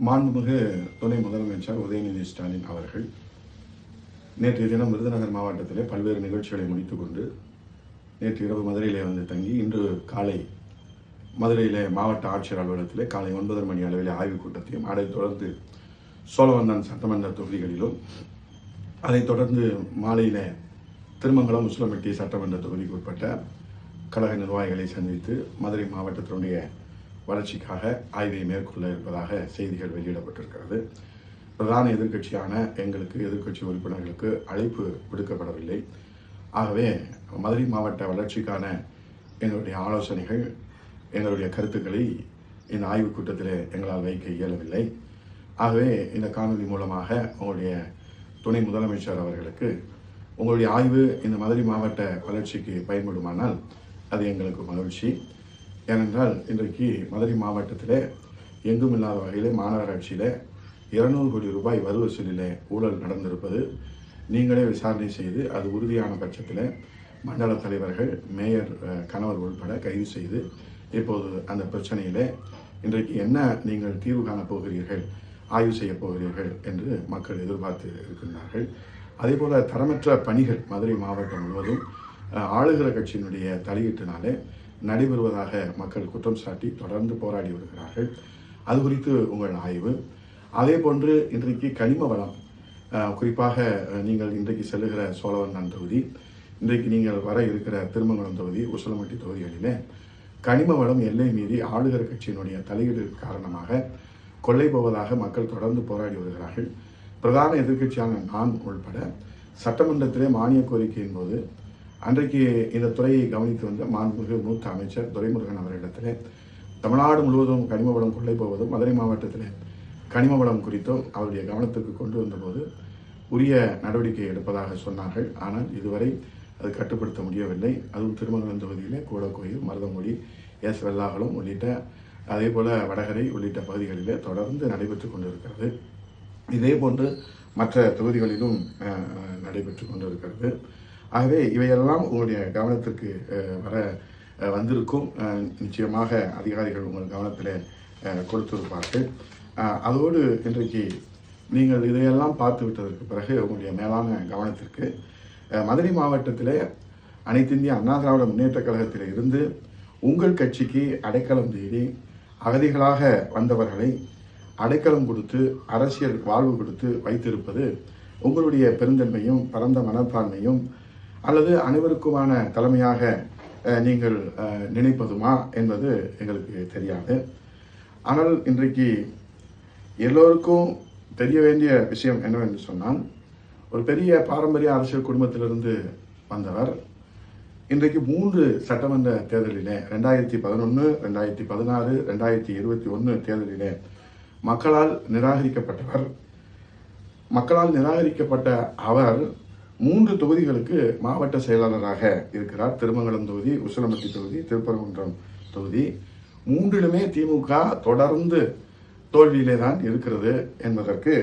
மாண்புமிகு துணை முதலமைச்சர் உதயநிதி ஸ்டாலின் அவர்கள் நேற்றைய தினம் விருதுநகர் மாவட்டத்திலே பல்வேறு நிகழ்ச்சிகளை முடித்துக்கொண்டு நேற்று இரவு மதுரையிலே வந்து தங்கி இன்று காலை மதுரையிலே மாவட்ட ஆட்சியர் அலுவலகத்திலே காலை ஒன்பதரை மணி அளவில் ஆய்வுக் கூட்டத்தையும் அதைத் தொடர்ந்து சோழவந்தான் சட்டமன்ற தொகுதிகளிலும் அதைத் தொடர்ந்து மாலையிலே திருமங்கலம் முஸ்லமெட்டி சட்டமன்ற தொகுதிக்கு உட்பட்ட கழக நிர்வாகிகளை சந்தித்து மதுரை மாவட்டத்தினுடைய வளர்ச்சிக்காக ஆய்வை மேற்கொள்ள இருப்பதாக செய்திகள் வெளியிடப்பட்டிருக்கிறது. பிரதான எதிர்க்கட்சியான எங்களுக்கு எதிர்க்கட்சி உறுப்பினர்களுக்கு அழைப்பு விடுக்கப்படவில்லை. ஆகவே மதுரை மாவட்ட வளர்ச்சிக்கான எங்களுடைய ஆலோசனைகள் எங்களுடைய கருத்துக்களை இந்த ஆய்வுக் கூட்டத்தில் எங்களால் வைக்க இயலவில்லை. ஆகவே இந்த காணொலி மூலமாக உங்களுடைய துணை முதலமைச்சர் அவர்களுக்கு உங்களுடைய ஆய்வு இந்த மதுரை மாவட்ட வளர்ச்சிக்கு பயன்படுமானால் அது எங்களுக்கு மகிழ்ச்சி. ஏனென்றால் இன்றைக்கு மதுரை மாவட்டத்திலே எங்கும் இல்லாத வகையிலே மாநகராட்சியிலே இருநூறு கோடி ரூபாய் வரி வசூலிலே ஊழல் நடந்திருப்பது நீங்களே விசாரணை செய்து அது உறுதியான பட்சத்தில் மண்டல தலைவர்கள் மேயர் கணவர் உள்பட கைது செய்து இப்போது அந்த பிரச்சனையிலே இன்றைக்கு என்ன நீங்கள் தீர்வு காணப் போகிறீர்கள் ஆய்வு செய்யப் போகிறீர்கள் என்று மக்கள் எதிர்பார்த்து இருக்கின்றார்கள். அதேபோல தரமற்ற பணிகள் மதுரை மாவட்டம் முழுவதும் ஆளுகிற கட்சியினுடைய தலையீட்டினாலே நடைபெறுவதாக மக்கள் குற்றம் சாட்டி தொடர்ந்து போராடி வருகிறார்கள். அது குறித்து உங்கள் ஆய்வு. அதே போன்று இன்றைக்கு கனிம வளம் குறிப்பாக நீங்கள் இன்றைக்கு செல்லுகிற சோழவந்தான் தொகுதி இன்றைக்கு நீங்கள் வர இருக்கிற திருமங்கலம் தொகுதி உசலமட்டி தொகுதிகளிலே கனிம வளம் எல்லை மீறி ஆளுகிற கட்சியினுடைய தலையீடு காரணமாக கொள்ளை போவதாக மக்கள் தொடர்ந்து போராடி வருகிறார்கள். பிரதான எதிர்க்கட்சியான நான் உள்பட சட்டமன்றத்திலே மானிய கோரிக்கையின் போது அன்றைக்கு இந்த துறையை கவனித்து வந்த மாண்புமிகு மூத்த அமைச்சர் துரைமுருகன் அவரிடத்தில் தமிழ்நாடு முழுவதும் கனிம வளம் கொள்ளை போவதும் மதுரை மாவட்டத்தில் கனிம வளம் குறித்தும் அவருடைய கவனத்துக்கு கொண்டு வந்தபோது உரிய நடவடிக்கை எடுப்பதாக சொன்னார்கள். ஆனால் இதுவரை அது கட்டுப்படுத்த முடியவில்லை. அதுவும் திருமங்கலம் தொகுதியிலே கூடக்கோயில் மருதமொழி எஸ். வெள்ளாகலம் உள்ளிட்ட அதே போல வடகரை உள்ளிட்ட பகுதிகளிலே தொடர்ந்து நடைபெற்று கொண்டிருக்கிறது. இதே போன்று மற்ற தொகுதிகளிலும் நடைபெற்று கொண்டிருக்கிறது. ஆகவே இவையெல்லாம் உங்களுடைய கவனத்திற்கு வர வந்திருக்கும். நிச்சயமாக அதிகாரிகள் உங்கள் கவனத்தில் கொடுத்திருப்பார்கள். அதோடு இன்றைக்கு நீங்கள் இதையெல்லாம் பார்த்து விட்டதற்கு பிறகு உங்களுடைய மேலான கவனத்திற்கு மதுரை மாவட்டத்திலே அனைத்து இந்திய அண்ணா திராவிட முன்னேற்ற கழகத்தில் இருந்து உங்கள் கட்சிக்கு அடைக்கலம் தேடி அகதிகளாக வந்தவர்களை அடைக்கலம் கொடுத்து அரசியல் வாழ்வு கொடுத்து வைத்திருப்பது உங்களுடைய பெருந்தன்மையும் பரந்த மனப்பான்மையும் அல்லது அனைவருக்குமான தலைமையாக நீங்கள் நினைப்பதுமா என்பது எங்களுக்கு தெரியாது. ஆனால் இன்றைக்கு எல்லோருக்கும் தெரிய வேண்டிய விஷயம் என்னவென்று சொன்னால் ஒரு பெரிய பாரம்பரிய அரசியல் குடும்பத்திலிருந்து வந்தவர் இன்றைக்கு மூன்று சட்டமன்ற தேர்தலிலே ரெண்டாயிரத்தி பதினொன்று ரெண்டாயிரத்தி பதினாறு ரெண்டாயிரத்தி இருபத்தி ஒன்று தேர்தலிலே மக்களால் நிராகரிக்கப்பட்டவர் மக்களால் நிராகரிக்கப்பட்ட அவர் மூன்று தொகுதிகளுக்கு மாவட்ட செயலாளராக இருக்கிறார் திருமங்கலம் தொகுதி உசிலம்பட்டி தொகுதி திருப்பரங்குன்றம் தொகுதி. மூன்றிலுமே திமுக தொடர்ந்து தோல்வியிலே தான் இருக்கிறது என்பதற்கு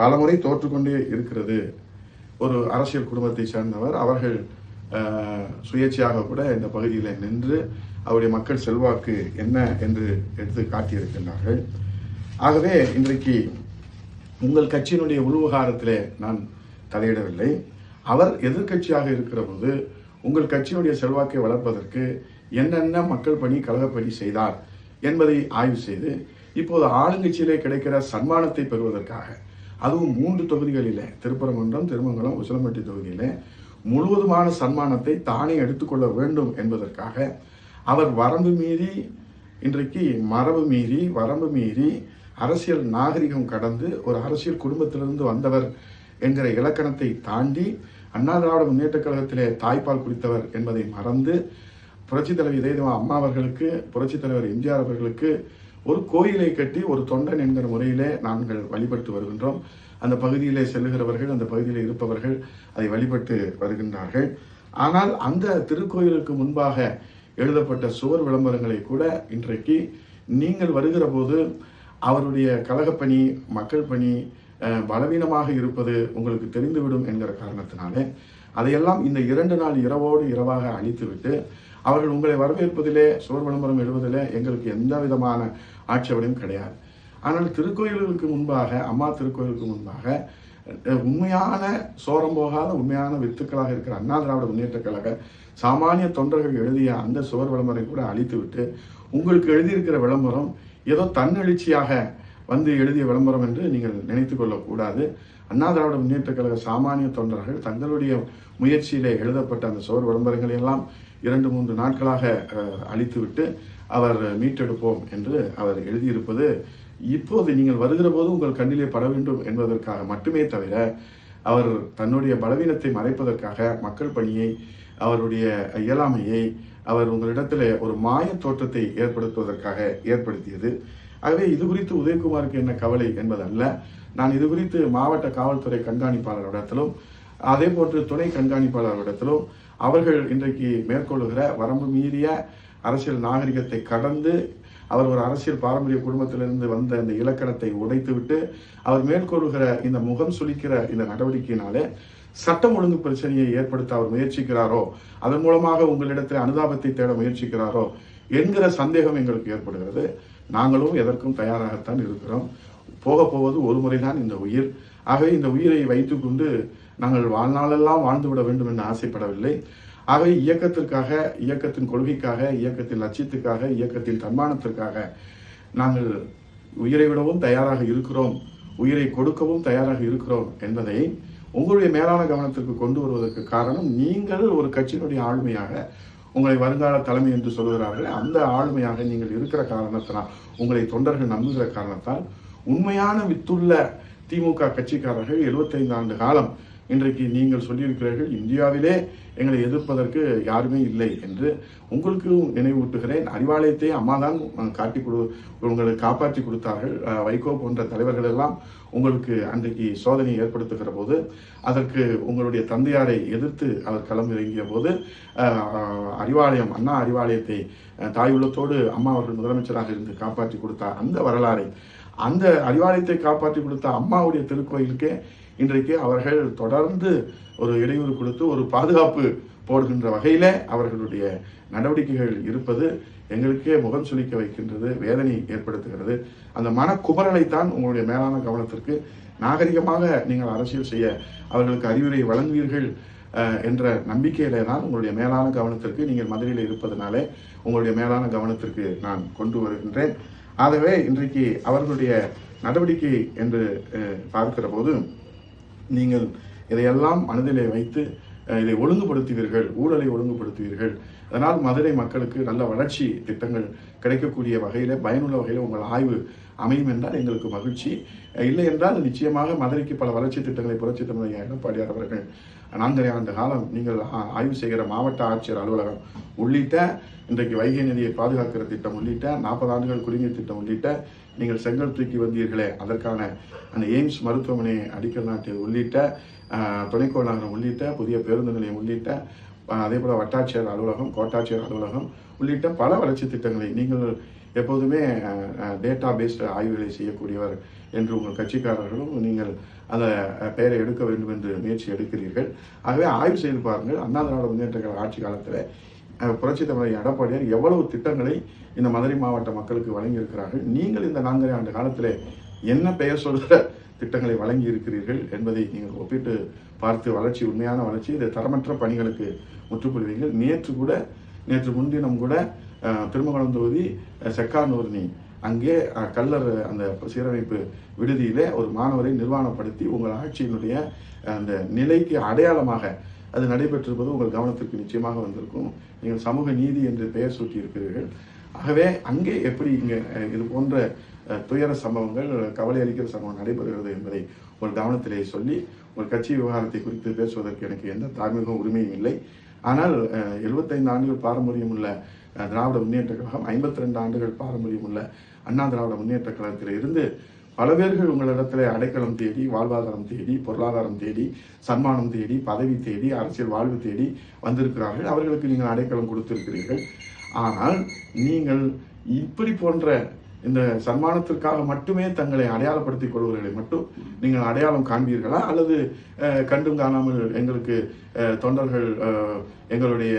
பலமுறை தோற்றுக்கொண்டே இருக்கிறது. ஒரு அரசியல் குடும்பத்தை சேர்ந்தவர். அவர்கள் சுயேட்சையாக கூட இந்த பகுதியில் நின்று அவருடைய மக்கள் செல்வாக்கு என்ன என்று எடுத்து காட்டியிருக்கின்றார்கள். ஆகவே இன்றைக்கு உங்கள் கட்சியினுடைய உள்விவகாரத்திலே நான் தலையிடவில்லை. அவர் எதிர்க்கட்சியாக இருக்கிற போது உங்கள் கட்சியினுடைய செல்வாக்கை வளர்ப்பதற்கு என்னென்ன மக்கள் பணி கழகப்பணி செய்தார் என்பதை ஆய்வு செய்து இப்போது ஆளுங்கட்சியிலே கிடைக்கிற சன்மானத்தை பெறுவதற்காக அதுவும் மூன்று தொகுதிகளில் திருப்பரங்குன்றம் திருமங்கலம் உசிலம்பட்டி தொகுதியில் முழுவதுமான சன்மானத்தை தானே எடுத்துக்கொள்ள வேண்டும் என்பதற்காக அவர் வரம்பு மீறி இன்றைக்கு மரபு மீறி வரம்பு மீறி அரசியல் நாகரிகம் கடந்து ஒரு அரசியல் குடும்பத்திலிருந்து வந்தவர் என்கிற இலக்கணத்தை தாண்டி அண்ணா திராவிட முன்னேற்ற கழகத்திலே தாய்ப்பால் குடித்தவர் என்பதை மறந்து புரட்சித் தலைவர் இதயதேவா அம்மா அவர்களுக்கு புரட்சித் தலைவர் எம்ஜிஆர் அவர்களுக்கு ஒரு கோயிலை கட்டி ஒரு தொண்டன் என்கிற முறையிலே நாங்கள் வழிபட்டு வருகின்றோம். அந்த பகுதியிலே செல்லுகிறவர்கள் அந்த பகுதியில் இருப்பவர்கள் அதை வழிபட்டு வருகின்றார்கள். ஆனால் அந்த திருக்கோயிலுக்கு முன்பாக எழுதப்பட்ட சுவர் விளம்பரங்களை கூட இன்றைக்கு நீங்கள் வருகிற போது அவருடைய கழகப்பணி மக்கள் பணி பலவீனமாக இருப்பது உங்களுக்கு தெரிந்துவிடும் என்கிற காரணத்தினாலே அதையெல்லாம் இந்த இரண்டு நாள் இரவோடு இரவாக அழித்துவிட்டு அவர்கள் உங்களை வரவேற்பதிலே சுவர் விளம்பரம் எழுவதிலே எங்களுக்கு எந்த விதமான ஆட்சேபனையும் கிடையாது. ஆனால் திருக்கோயில்களுக்கு முன்பாக அம்மா திருக்கோயிலுக்கு முன்பாக உண்மையான சோரம் போகாத உண்மையான வித்துக்களாக இருக்கிற அண்ணா திராவிட முன்னேற்ற கழக சாமானிய தொண்டர்கள் எழுதிய அந்த சுவர் விளம்பரம் கூட அழித்துவிட்டு உங்களுக்கு எழுதியிருக்கிற விளம்பரம் ஏதோ தன்னெழுச்சியாக வந்து எழுதிய விளம்பரம் என்று நீங்கள் நினைத்து கொள்ளக்கூடாது. அண்ணா திராவிட முன்னேற்ற கழக சாமானிய தொண்டர்கள் தங்களுடைய முயற்சியிலே எழுதப்பட்ட அந்த சுவர் விளம்பரங்களை எல்லாம் இரண்டு மூன்று நாட்களாக அழித்துவிட்டு அவர் மீட்டெடுப்போம் என்று அவர் எழுதியிருப்பது இப்போது நீங்கள் வருகிற போது உங்கள் கண்ணிலே பட வேண்டும் என்பதற்காக மட்டுமே தவிர அவர் தன்னுடைய பலவீனத்தை மறைப்பதற்காக மக்கள் பணியை அவருடைய இயலாமையை அவர் உங்களிடத்தில் ஒரு மாய தோற்றத்தை ஏற்படுத்துவதற்காக ஏற்படுத்தியது. ஆகவே இது குறித்து உதயகுமாருக்கு என்ன கவலை என்பதல்ல. நான் இது குறித்து மாவட்ட காவல்துறை கண்காணிப்பாளரிடத்திலும் அதே போன்று துணை கண்காணிப்பாளரிடத்திலும் அவர்கள் இன்றைக்கு மேற்கொள்ளுகிற வரம்பு மீறிய அரசியல் நாகரிகத்தை கடந்து அவர் ஒரு அரசியல் பாரம்பரிய குடும்பத்திலிருந்து வந்த அந்த இலக்கணத்தை உடைத்துவிட்டு அவர் மேற்கொள்கிற இந்த முகம் சுளிக்கிற இந்த நடவடிக்கையினாலே சட்டம் ஒழுங்கு பிரச்சனையை ஏற்படுத்த அவர் முயற்சிக்கிறாரோ அதன் மூலமாக உங்களிடத்தில் அனுதாபத்தை தேட முயற்சிக்கிறாரோ என்கிற சந்தேகம் எங்களுக்கு ஏற்படுகிறது. நாங்களும் எதற்கும் தயாராகத்தான் இருக்கிறோம். போக போவது ஒரு முறைதான் இந்த உயிர். ஆகவே இந்த உயிரை வைத்துக்கொண்டு நாங்கள் வாழ்நாளெல்லாம் வாழ்ந்துவிட வேண்டும் என்று ஆசைப்படவில்லை. ஆகவே இயக்கத்திற்காக இயக்கத்தின் கொள்கைக்காக இயக்கத்தின் லட்சியத்துக்காக இயக்கத்தின் தன்மானத்திற்காக நாங்கள் உயிரை விடவும் தயாராக இருக்கிறோம். உயிரை கொடுக்கவும் தயாராக இருக்கிறோம் என்பதை உங்களுடைய மேலான கவனத்திற்கு கொண்டு வருவதற்கு காரணம் நீங்கள் ஒரு கட்சியினுடைய ஆளுமையாக உங்களை வருங்கால தலைமை என்று சொல்கிறார்கள் அந்த ஆளுமையாக நீங்கள் இருக்கிற காரணத்தினால் உங்களை தொண்டர்கள் நம்புகிற காரணத்தால் உண்மையான வித்துள்ள திமுக கட்சிக்காரர்கள் 75 ஆண்டு காலம் இன்றைக்கு நீங்கள் சொல்லியிருக்கிறீர்கள் இந்தியாவிலே எங்களை எதிர்ப்பதற்கு யாருமே இல்லை என்று உங்களுக்கு நினைவூட்டுகிறேன். அறிவாலயத்தை அம்மா தான் காட்டி கொடு உங்களை காப்பாற்றி கொடுத்தார்கள். வைகோ போன்ற தலைவர்கள் எல்லாம் உங்களுக்கு அன்றைக்கு சோதனை ஏற்படுத்துகிற போது அதற்கு உங்களுடைய தந்தையாரை எதிர்த்து அவர் களம் இறங்கிய போது அறிவாலயம் அண்ணா அறிவாலயத்தை தாயுள்ளத்தோடு தாய் அம்மா அவர்கள் முதலமைச்சராக இருந்து காப்பாற்றி கொடுத்தார் அந்த வரலாறை அந்த அறிவாலயத்தை காப்பாற்றி கொடுத்த அம்மாவுடைய திருக்கோயிலுக்கே இன்றைக்கு அவர்கள் தொடர்ந்து ஒரு இடையூறு கொடுத்து ஒரு பாதுகாப்பு போடுகின்ற வகையிலே அவர்களுடைய நடவடிக்கைகள் இருப்பது எங்களுக்கே முகம் சுளிக்க வைக்கின்றது வேதனை ஏற்படுத்துகிறது. அந்த மனக்குமரலைத்தான் உங்களுடைய மேலான கவனத்திற்கு நாகரிகமாக நீங்கள் அரசியல் செய்ய அவர்களுக்கு அறிவுரை வழங்குவீர்கள் என்ற நம்பிக்கையிலே தான் உங்களுடைய மேலான கவனத்திற்கு நீங்கள் மதுரையில் இருப்பதனாலே உங்களுடைய மேலான கவனத்திற்கு நான் கொண்டு வருகின்றேன். ஆகவே இன்றைக்கு அவர்களுடைய நடவடிக்கை என்று பார்க்கிற போது நீங்கள் இதையெல்லாம் மனதிலே வைத்து இதை ஒழுங்குபடுத்துவீர்கள் ஊழலை ஒழுங்குபடுத்துவீர்கள். அதனால் மதுரை மக்களுக்கு நல்ல வளர்ச்சி திட்டங்கள் கிடைக்கக்கூடிய வகையில் பயனுள்ள வகையில் உங்கள் ஆய்வு அமையும் என்றால் எங்களுக்கு மகிழ்ச்சி. இல்லை என்றால் நிச்சயமாக மதுரைக்கு பல வளர்ச்சி திட்டங்களை புரட்சி தமிழக எடப்பாடியார் அவர்கள் நான்கரை ஆண்டு காலம் நீங்கள் ஆய்வு செய்கிற மாவட்ட ஆட்சியர் அலுவலகம் உள்ளிட்ட இன்றைக்கு வைகை நதியை பாதுகாக்கிற திட்டம் உள்ளிட்ட நாற்பது ஆண்டுகள் குடிநீர் திட்டம் உள்ளிட்ட நீங்கள் செங்கல் தூக்கி வந்தீர்களே அதற்கான அந்த எய்ம்ஸ் மருத்துவமனை அடிக்கல் நாட்டை உள்ளிட்ட துணைக்கோளாக துணைக்கோள் நகரம் உள்ளிட்ட புதிய பேருந்து நிலையம் உள்ளிட்ட அதே போல வட்டாட்சியர் அலுவலகம் கோட்டாட்சியர் அலுவலகம் உள்ளிட்ட பல வளர்ச்சி திட்டங்களை நீங்கள் எப்போதுமே டேட்டா பேஸ்டு ஆய்வுகளை செய்யக்கூடியவர் என்று உங்கள் கட்சிக்காரர்களும் நீங்கள் அந்த பெயரை எடுக்க வேண்டும் என்று முயற்சி எடுக்கிறீர்கள். ஆகவே ஆய்வு செய்து பாருங்கள். அண்ணா திராவிட முன்னேற்ற ஆட்சி காலத்தில் புரட்சி தமிழக எடப்பாடியார் எவ்வளவு திட்டங்களை இந்த மதுரை மாவட்ட மக்களுக்கு வழங்கியிருக்கிறார்கள். நீங்கள் இந்த நான்கரை ஆண்டு காலத்தில் என்ன பெயர் சொல்கிற திட்டங்களை வழங்கி இருக்கிறீர்கள் என்பதை நீங்கள் ஒப்பிட்டு பார்த்து வளர்ச்சி உண்மையான வளர்ச்சி இதை தரமற்ற பணிகளுக்கு முற்றுப்புள்ளிவீர்கள் நேற்று கூட நேற்று முன்தினம் கூட அஹ், தொகுதி செக்கானூர்னி அங்கே கல்லர் அந்த சீரமைப்பு விடுதியிலே ஒரு மாணவரை நிர்வாணப்படுத்தி உங்கள் ஆட்சியினுடைய அந்த நிலைக்கு அடையாளமாக அது நடைபெற்றிருப்பது உங்கள் கவனத்திற்கு நிச்சயமாக வந்திருக்கும். நீங்கள் சமூக நீதி என்று பெயர் சூட்டி இருக்கிறீர்கள் ஆகவே அங்கே எப்படி இங்கே இது போன்ற துயர சம்பவங்கள் கவலை அளிக்கிற சம்பவம் நடைபெறுகிறது என்பதை ஒரு கவனத்திலே சொல்லி ஒரு கட்சி விவகாரத்தை குறித்து பேசுவதற்கு எனக்கு எந்த தார்மீக உரிமையும் இல்லை. ஆனால் எழுபத்தைந்து ஆண்டுகள் பாரம்பரியம் உள்ள திராவிட முன்னேற்ற கழகம் 52 ஆண்டுகள் பாரம்பரியம் உள்ள அண்ணா திராவிட முன்னேற்ற கழகத்தில் இருந்து பல பேர்கள் உங்களிடத்தில் அடைக்கலம் தேடி வாழ்வாதாரம் தேடி பொருளாதாரம் தேடி சன்மானம் தேடி பதவி தேடி அரசியல் வாழ்வு தேடி வந்திருக்கிறார்கள். அவர்களுக்கு நீங்கள் அடைக்கலம் கொடுத்திருக்கிறீர்கள். ஆனால் நீங்கள் இப்படி போன்ற இந்த சன்மானத்திற்காக மட்டுமே தங்களை அடையாளப்படுத்திக் கொள்வர்களை மட்டும் நீங்கள் அடையாளம் காண்பீர்களா? அல்லது கண்டும் காணாமல் எங்களுக்கு தொண்டர்கள் எங்களுடைய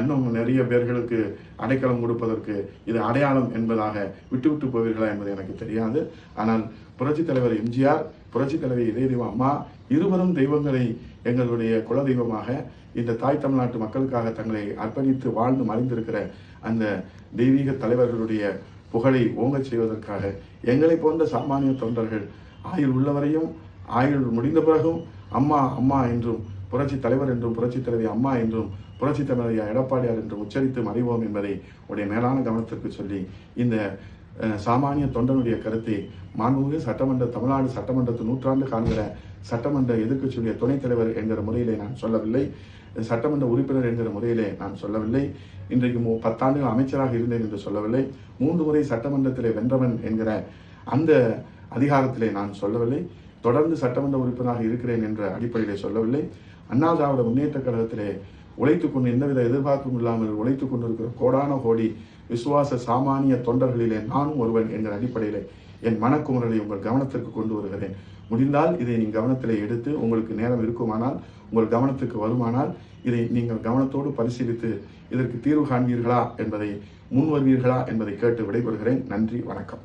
இன்னும் நிறைய பேர்களுக்கு அடைக்கலம் கொடுப்பதற்கு இது அடையாளம் என்பதாக விட்டுவிட்டு போவீர்களா என்பது எனக்கு தெரியாது. ஆனால் புரட்சித் தலைவர் எம்ஜிஆர் புரட்சித் தலைவர் இதயதேவ அம்மா இருவரும் தெய்வங்களை எங்களுடைய குலதெய்வமாக இந்த தாய் தமிழ்நாட்டு மக்களுக்காக தங்களை அர்ப்பணித்து வாழ்ந்து மறைந்திருக்கிற அந்த தெய்வீக தலைவர்களுடைய புகழை ஓங்கச் செய்வதற்காக எங்களை போன்ற சாமானிய தொண்டர்கள் ஆயுள் உள்ளவரையும் ஆயுள் முடிந்த பிறகும் அம்மா அம்மா என்றும் புரட்சி தலைவர் என்றும் புரட்சி தலைவி அம்மா என்றும் புரட்சி தலைவர் எடப்பாடியார் என்றும் உச்சரித்து மறைவோம் என்பதை உடைய மேலான கவனத்திற்கு சொல்லி இந்த சாமானிய தொண்டனுடைய கருத்தை மாண்புமிகு சட்டமன்ற தமிழ்நாடு சட்டமன்றத்து நூற்றாண்டு காண்கிற சட்டமன்ற எதிர்க்கட்சியுடைய துணைத் தலைவர் என்கிற முறையிலே நான் சொல்லவில்லை. சட்டமன்ற உறுப்பினர் என்கிற முறையிலே நான் சொல்லவில்லை. இன்றைக்கு பத்தாண்டுகள் அமைச்சராக இருந்தேன் என்று சொல்லவில்லை. மூன்று முறை சட்டமன்றத்திலே வென்றவன் என்கிற அந்த அதிகாரத்திலே நான் சொல்லவில்லை. தொடர்ந்து சட்டமன்ற உறுப்பினராக இருக்கிறேன் என்ற அடிப்படையிலே சொல்லவில்லை. அண்ணா திராவிட முன்னேற்ற கழகத்திலே உழைத்துக் கொண்டு எந்தவித எதிர்பார்ப்பும் இல்லாமல் உழைத்துக் கொண்டிருக்கிற கோடான கோடி விசுவாச சாமானிய தொண்டர்களிலே நானும் ஒருவன் என்கிற அடிப்படையிலே என் மனக்குமுறலை உங்கள் கவனத்திற்கு கொண்டு வருகிறேன். முடிந்தால் இதை நீங்கள் கவனத்திலே எடுத்து உங்களுக்கு நேரம் இருக்குமானால் உங்கள் கவனத்துக்கு வருமானால் இதை நீங்கள் கவனத்தோடு பரிசீலித்து இதற்கு தீர்வு காண்பீர்களா என்பதை முன் வருவீர்களா என்பதை கேட்டு விடைபெறுகிறேன். நன்றி வணக்கம்.